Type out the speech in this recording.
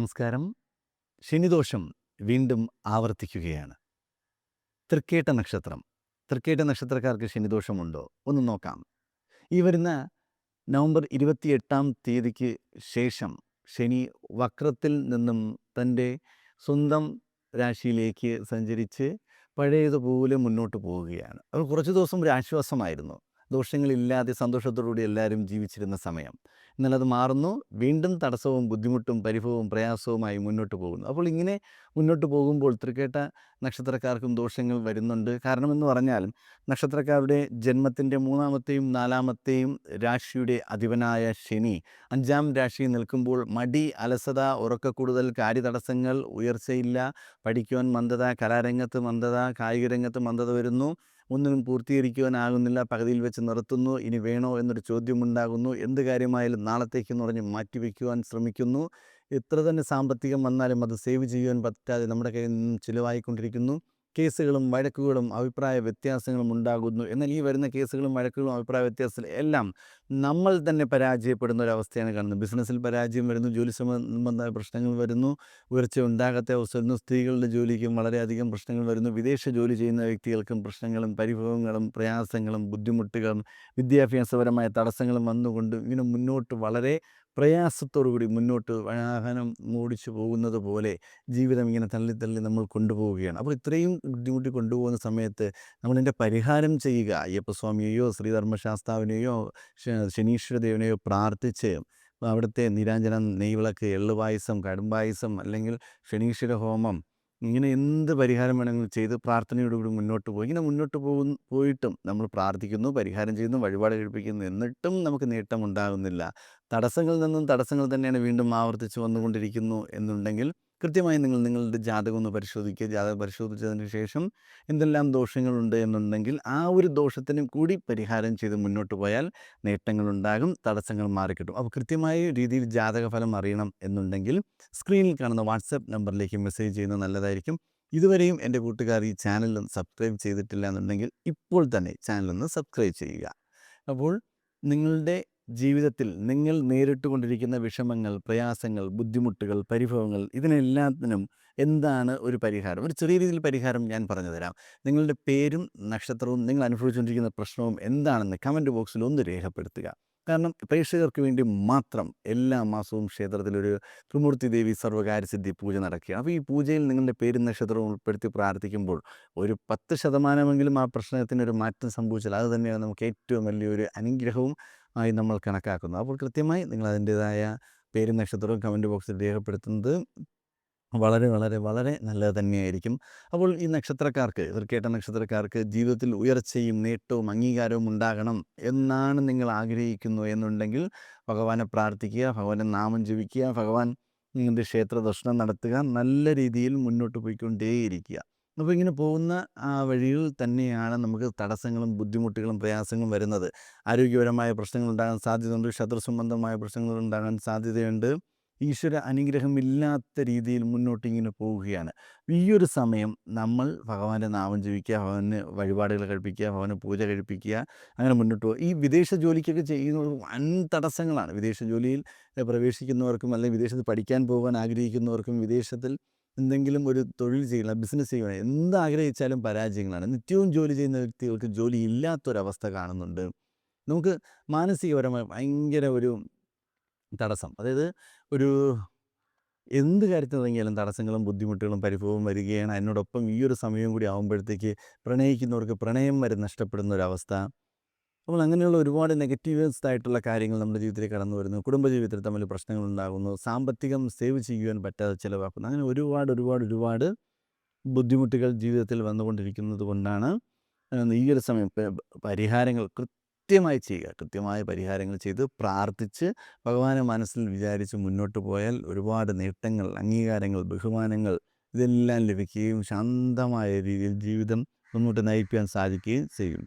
നമസ്കാരം. ശനിദോഷം വീണ്ടും ആവർത്തിക്കുകയാണ്. തൃക്കേട്ട നക്ഷത്രം. തൃക്കേട്ട നക്ഷത്രക്കാർക്ക് ശനിദോഷമുണ്ടോ? ഒന്ന് നോക്കാം. ഈ വരുന്ന നവംബർ ഇരുപത്തിയെട്ടാം തീയതിക്ക് ശേഷം ശനി വക്രത്തിൽ നിന്നും തന്റെ സ്വന്തം രാശിയിലേക്ക് സഞ്ചരിച്ച് പഴയതുപോലെ മുന്നോട്ട് പോവുകയാണ്. അത് കുറച്ച് ദിവസം ഒരു ആശ്വാസമായിരുന്നു. ദോഷങ്ങളില്ലാതെ സന്തോഷത്തോടുകൂടി എല്ലാവരും ജീവിച്ചിരുന്ന സമയം. എന്നാൽ അത് മാറുന്നു. വീണ്ടും തടസ്സവും ബുദ്ധിമുട്ടും പരിഭവവും പ്രയാസവുമായി മുന്നോട്ട് പോകുന്നു. അപ്പോൾ ഇങ്ങനെ മുന്നോട്ട് പോകുമ്പോൾ തൃക്കേട്ട നക്ഷത്രക്കാർക്കും ദോഷങ്ങൾ വരുന്നുണ്ട്. കാരണമെന്ന് പറഞ്ഞാൽ നക്ഷത്രക്കാരുടെ ജന്മത്തിന്റെ മൂന്നാമത്തെയും നാലാമത്തെയും രാശിയുടെ അധിപനായ ശനി അഞ്ചാം രാശിയിൽ നിൽക്കുമ്പോൾ മടി അലസത ഉറക്കക്കൂടുതൽ കാര്യതടസ്സങ്ങൾ ഉയർച്ചയില്ല പഠിക്കുവാൻ മന്ദത കലാരംഗത്ത് മന്ദത കായിക രംഗത്ത് മന്ദത വരുന്നു. ഒന്നിനും പൂർത്തീകരിക്കുവാനാകുന്നില്ല. പകുതിയിൽ വെച്ച് നിർത്തുന്നു. ഇനി വേണോ എന്നൊരു ചോദ്യമുണ്ടാകുന്നു. എന്ത് കാര്യമായാലും നാളത്തേക്കെന്ന് പറഞ്ഞ് മാറ്റിവെക്കുവാൻ ശ്രമിക്കുന്നു. എത്ര തന്നെ സാമ്പത്തികം വന്നാലും അത് സേവ് ചെയ്യുവാൻ പറ്റാതെ നമ്മുടെ കയ്യിൽ നിന്നും ചിലവായിക്കൊണ്ടിരിക്കുന്നു. കേസുകളും വഴക്കുകളും അഭിപ്രായ വ്യത്യാസങ്ങളും ഉണ്ടാകുന്നു. എന്നാൽ ഈ വരുന്ന കേസുകളും വഴക്കുകളും അഭിപ്രായ വ്യത്യാസങ്ങളും എല്ലാം നമ്മൾ തന്നെ പരാജയപ്പെടുന്ന ഒരവസ്ഥയാണ് കാണുന്നത്. ബിസിനസ്സിൽ പരാജയം വരുന്നു ജോലി സംബന്ധമായ പ്രശ്നങ്ങൾ വരുന്നു ഉയർച്ച ഉണ്ടാകാത്ത അവസ്ഥ വരുന്നു സ്ത്രീകളുടെ ജോലിക്കും വളരെയധികം പ്രശ്നങ്ങൾ വരുന്നു വിദേശ ജോലി ചെയ്യുന്ന വ്യക്തികൾക്കും പ്രശ്നങ്ങളും പരിഭവങ്ങളും പ്രയാസങ്ങളും ബുദ്ധിമുട്ടുകളും വിദ്യാഭ്യാസപരമായ തടസ്സങ്ങളും വന്നുകൊണ്ട് ഇങ്ങനെ മുന്നോട്ട് വളരെ പ്രയാസത്തോടുകൂടി മുന്നോട്ട് വാഹനം ഓടിച്ചു പോകുന്നത് പോലെ ജീവിതം ഇങ്ങനെ തള്ളി തള്ളി നമ്മൾ കൊണ്ടുപോവുകയാണ്. അപ്പോൾ ഇത്രയും ബുദ്ധിമുട്ടി കൊണ്ടുപോകുന്ന സമയത്ത് നമ്മളതിന്റെ പരിഹാരം ചെയ്യുക. അയ്യപ്പസ്വാമിയെയോ ശ്രീധർമ്മശാസ്താവിനെയോ ശനീശ്വരദേവനെയോ പ്രാർത്ഥിച്ച് അവിടുത്തെ നിരാഞ്ജനം നെയ്വിളക്ക് എള്ളുപായസം കടുംപായസം അല്ലെങ്കിൽ ശനീശ്വര ഹോമം ഇങ്ങനെ എന്ത് പരിഹാരം വേണമെങ്കിലും ചെയ്ത് പ്രാർത്ഥനയോടുകൂടി മുന്നോട്ട് പോയി. ഇങ്ങനെ മുന്നോട്ട് പോകും പോയിട്ടും നമ്മൾ പ്രാർത്ഥിക്കുന്നു പരിഹാരം ചെയ്യുന്നു വഴിപാട് കഴിപ്പിക്കുന്നു. എന്നിട്ടും നമുക്ക് നേട്ടം ഉണ്ടാകുന്നില്ല. തടസ്സങ്ങളിൽ നിന്നും തടസ്സങ്ങൾ തന്നെയാണ് വീണ്ടും ആവർത്തിച്ച് വന്നുകൊണ്ടിരിക്കുന്നു എന്നുണ്ടെങ്കിൽ കൃത്യമായി നിങ്ങൾ നിങ്ങളുടെ ജാതകം ഒന്ന് പരിശോധിക്കുക. ജാതകം പരിശോധിച്ചതിന് ശേഷം എന്തെല്ലാം ദോഷങ്ങളുണ്ട് എന്നുണ്ടെങ്കിൽ ആ ഒരു ദോഷത്തിനും കൂടി പരിഹാരം ചെയ്ത് മുന്നോട്ട് പോയാൽ നേട്ടങ്ങളുണ്ടാകും തടസ്സങ്ങൾ മാറിക്കിട്ടും. അപ്പോൾ കൃത്യമായ രീതിയിൽ ജാതക ഫലം അറിയണം എന്നുണ്ടെങ്കിൽ സ്ക്രീനിൽ കാണുന്ന വാട്സപ്പ് നമ്പറിലേക്ക് മെസ്സേജ് ചെയ്യുന്നത് നല്ലതായിരിക്കും. ഇതുവരെയും എന്റെ കൂട്ടുകാർ ഈ ചാനൽ സബ്സ്ക്രൈബ് ചെയ്തിട്ടില്ല എന്നുണ്ടെങ്കിൽ ഇപ്പോൾ തന്നെ ചാനലൊന്ന് സബ്സ്ക്രൈബ് ചെയ്യുക. അപ്പോൾ നിങ്ങളുടെ ജീവിതത്തിൽ നിങ്ങൾ നേരിട്ടുകൊണ്ടിരിക്കുന്ന വിഷമങ്ങൾ പ്രയാസങ്ങൾ ബുദ്ധിമുട്ടുകൾ പരിഭവങ്ങൾ ഇതിനെല്ലാത്തിനും എന്താണ് ഒരു പരിഹാരം? ഒരു ചെറിയ രീതിയിൽ പരിഹാരം ഞാൻ പറഞ്ഞു തരാം. നിങ്ങളുടെ പേരും നക്ഷത്രവും നിങ്ങൾ അനുഭവിച്ചുകൊണ്ടിരിക്കുന്ന പ്രശ്നവും എന്താണെന്ന് കമന്റ് ബോക്സിൽ ഒന്ന് രേഖപ്പെടുത്തുക. കാരണം പ്രേക്ഷകർക്ക് വേണ്ടി മാത്രം എല്ലാ മാസവും ക്ഷേത്രത്തിലൊരു ത്രിമൂർത്തി ദേവി സർവകാര്യസിദ്ധി പൂജ നടക്കുക. അപ്പോൾ ഈ പൂജയിൽ നിങ്ങളുടെ പേരും നക്ഷത്രവും ഉൾപ്പെടുത്തി പ്രാർത്ഥിക്കുമ്പോൾ ഒരു പത്ത് ശതമാനമെങ്കിലും ആ പ്രശ്നത്തിനൊരു മാറ്റം സംഭവിച്ചാൽ അത് തന്നെയാണ് നമുക്ക് ഏറ്റവും വലിയൊരു അനുഗ്രഹവും ആയി നമ്മൾ കണക്കാക്കുന്നത്. അപ്പോൾ കൃത്യമായി നിങ്ങൾ അതിന്റേതായ പേരും നക്ഷത്രവും കമന്റ് ബോക്സിൽ രേഖപ്പെടുത്തുന്നത് വളരെ വളരെ വളരെ നല്ലത് തന്നെയായിരിക്കും. അപ്പോൾ ഈ നക്ഷത്രക്കാർക്ക് തൃക്കേട്ട നക്ഷത്രക്കാർക്ക് ജീവിതത്തിൽ ഉയർച്ചയും നേട്ടവും അംഗീകാരവും ഉണ്ടാകണം എന്നാണ് നിങ്ങൾ ആഗ്രഹിക്കുന്നു എന്നുണ്ടെങ്കിൽ ഭഗവാനെ പ്രാർത്ഥിക്കുക ഭഗവാനെ നാമം ജപിക്കുക ഭഗവാൻ നിങ്ങളുടെ ക്ഷേത്ര ദർശനം നടത്തുക നല്ല രീതിയിൽ മുന്നോട്ട് പോയിക്കൊണ്ടേയിരിക്കുക. അപ്പോൾ ഇങ്ങനെ പോകുന്ന ആ വഴിയിൽ തന്നെയാണ് നമുക്ക് തടസ്സങ്ങളും ബുദ്ധിമുട്ടുകളും പ്രയാസങ്ങളും വരുന്നത്. ആരോഗ്യപരമായ പ്രശ്നങ്ങൾ ഉണ്ടാകാൻ സാധ്യതയുണ്ട് ശത്രു സംബന്ധമായ പ്രശ്നങ്ങൾ ഉണ്ടാകാൻ സാധ്യതയുണ്ട്. ഈശ്വര അനുഗ്രഹമില്ലാത്ത രീതിയിൽ മുന്നോട്ട് ഇങ്ങനെ പോവുകയാണ്. ഈ ഒരു സമയം നമ്മൾ ഭഗവാന്റെ നാമം ജപിക്കുക ഭഗവാന് വഴിപാടുകൾ കഴിപ്പിക്കുക ഭഗവാന് പൂജ കഴിപ്പിക്കുക അങ്ങനെ മുന്നോട്ട് പോകുക ഈ വിദേശ ജോലിക്കൊക്കെ ചെയ്യുന്ന വൻ തടസ്സങ്ങളാണ്. വിദേശ ജോലിയിൽ പ്രവേശിക്കുന്നവർക്കും അല്ലെങ്കിൽ വിദേശത്ത് പഠിക്കാൻ പോകാൻ ആഗ്രഹിക്കുന്നവർക്കും വിദേശത്തിൽ എന്തെങ്കിലും ഒരു തൊഴിൽ ചെയ്യണം ബിസിനസ് ചെയ്യണം എന്ത് ആഗ്രഹിച്ചാലും പരാജയങ്ങളാണ്. നിത്യവും ജോലി ചെയ്യുന്ന വ്യക്തികൾക്ക് ജോലി ഇല്ലാത്തൊരവസ്ഥ കാണുന്നുണ്ട്. നമുക്ക് മാനസികപരമായി ഭയങ്കര ഒരു തടസ്സം. അതായത് ഒരു എന്ത് കാര്യത്തിൽ തുടങ്ങിയാലും തടസ്സങ്ങളും ബുദ്ധിമുട്ടുകളും പരിഭവവും വരികയാണ്. അതിനോടൊപ്പം ഈ ഒരു സമയം കൂടി ആകുമ്പോഴത്തേക്ക് പ്രണയിക്കുന്നവർക്ക് പ്രണയം വരെ നഷ്ടപ്പെടുന്ന ഒരവസ്ഥ അപ്പോൾ അങ്ങനെയുള്ള ഒരുപാട് നെഗറ്റീവ്സ് ആയിട്ടുള്ള കാര്യങ്ങൾ നമ്മുടെ ജീവിതത്തിൽ കടന്നു വരുന്നു. കുടുംബജീവിതത്തിൽ തമ്മിൽ പ്രശ്നങ്ങൾ ഉണ്ടാകുന്നു. സാമ്പത്തികം സേവ് ചെയ്യുവാൻ പറ്റാതെ ചിലവാക്കുന്നു. അങ്ങനെ ഒരുപാട് ഒരുപാട് ഒരുപാട് ബുദ്ധിമുട്ടുകൾ ജീവിതത്തിൽ വന്നുകൊണ്ടിരിക്കുന്നത് കൊണ്ടാണ് ഈ ഒരു സമയം പരിഹാരങ്ങൾ കൃത്യമായി ചെയ്യുക. കൃത്യമായ പരിഹാരങ്ങൾ ചെയ്ത് പ്രാർത്ഥിച്ച് ഭഗവാനെ മനസ്സിൽ വിചാരിച്ച് മുന്നോട്ട് പോയാൽ ഒരുപാട് നേട്ടങ്ങൾ അംഗീകാരങ്ങൾ ബഹുമാനങ്ങൾ ഇതെല്ലാം ലഭിക്കുകയും ശാന്തമായ രീതിയിൽ ജീവിതം മുന്നോട്ട് നയിക്കാൻ സാധിക്കുകയും ചെയ്യും.